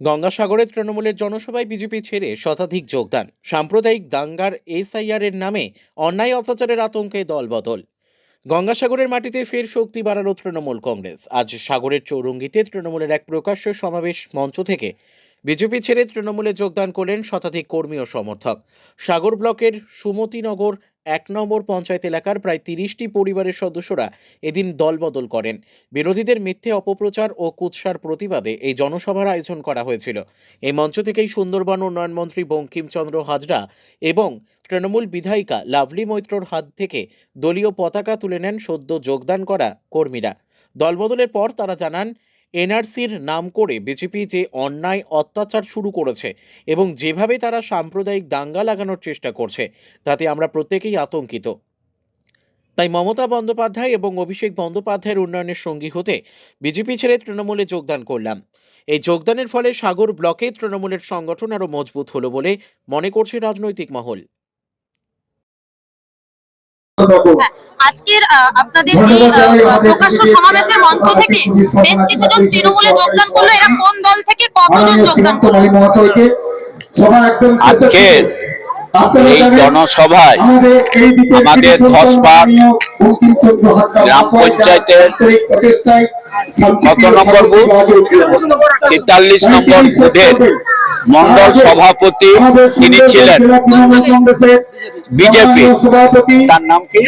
গঙ্গাসাগরে তৃণমূলের জনসভায় বিজেপি ছেড়ে শতাধিক যোগদান। সাম্প্রদায়িক দাঙ্গার এসআইআর এর নামে অন্যায় অত্যাচারের আতঙ্কে দলবদল। গঙ্গাসাগরের মাটিতে ফের শক্তি বাড়ালো তৃণমূল কংগ্রেস। আজ সাগরের চৌরঙ্গিতে তৃণমূলের এক প্রকাশ্য সমাবেশ মঞ্চ থেকে বিজেপি ছেড়ে তৃণমূলে যোগদান করলেন শতাধিক কর্মী ও সমর্থক। সাগর ব্লকের সুমতিনগর এক নম্বর পঞ্চায়েত এলাকার প্রায় তিরিশটি পরিবারের সদস্যরা এদিন দলবদল করেন। বিরোধীদের মিথ্যে অপপ্রচার ও কুৎসার প্রতিবাদে এই জনসভার আয়োজন করা হয়েছিল। এই মঞ্চ থেকেই সুন্দরবন উন্নয়ন মন্ত্রী বঙ্কিমচন্দ্র হাজরা এবং তৃণমূল বিধায়িকা লাভলি মৈত্রর হাত থেকে দলীয় পতাকা তুলে নেন সদ্য যোগদান করা কর্মীরা। দলবদলের পর তারা জানান এনআরসির নাম করে বিজেপি যে অন্যায় অত্যাচার শুরু করেছে এবং যেভাবে তারা সাম্প্রদায়িক দাঙ্গা লাগানোর চেষ্টা করছে, তাতে আমরা প্রত্যেকেই আতঙ্কিত। তাই মমতা বন্দ্যোপাধ্যায় এবং অভিষেক বন্দ্যোপাধ্যায়ের উন্নয়নের সঙ্গী হতে বিজেপি ছেড়ে তৃণমূলে যোগদান করলাম। এই যোগদানের ফলে সাগর ব্লকে তৃণমূলের সংগঠন আরও মজবুত হলো বলে মনে করছে রাজনৈতিক মহল। আজকের আপনাদের এই প্রকাশ্য সমাবেশের মঞ্চ থেকে বেশ কিছুজন তৃণমূলে যোগদান করল। এরা কোন দল থেকে কতজন যোগদান করল? আজকের এই জনসভায় আমাদের ধসপাড় গ্রাম পঞ্চায়েতের কত নম্বর বুথ? তেতাল্লিশ নম্বর বুথের মন্ডল সভাপতি তিনি ছিলেন বিজেপি। তার নাম কি?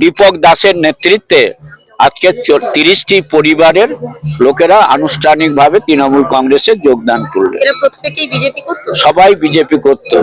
দীপক দাসের নেতৃত্বে আজকে তিরিশটি পরিবারের লোকেরা আনুষ্ঠানিকভাবে তৃণমূল কংগ্রেসে যোগদান করলেন। এরা প্রত্যেকেই বিজেপি করতো? সবাই বিজেপি করতো।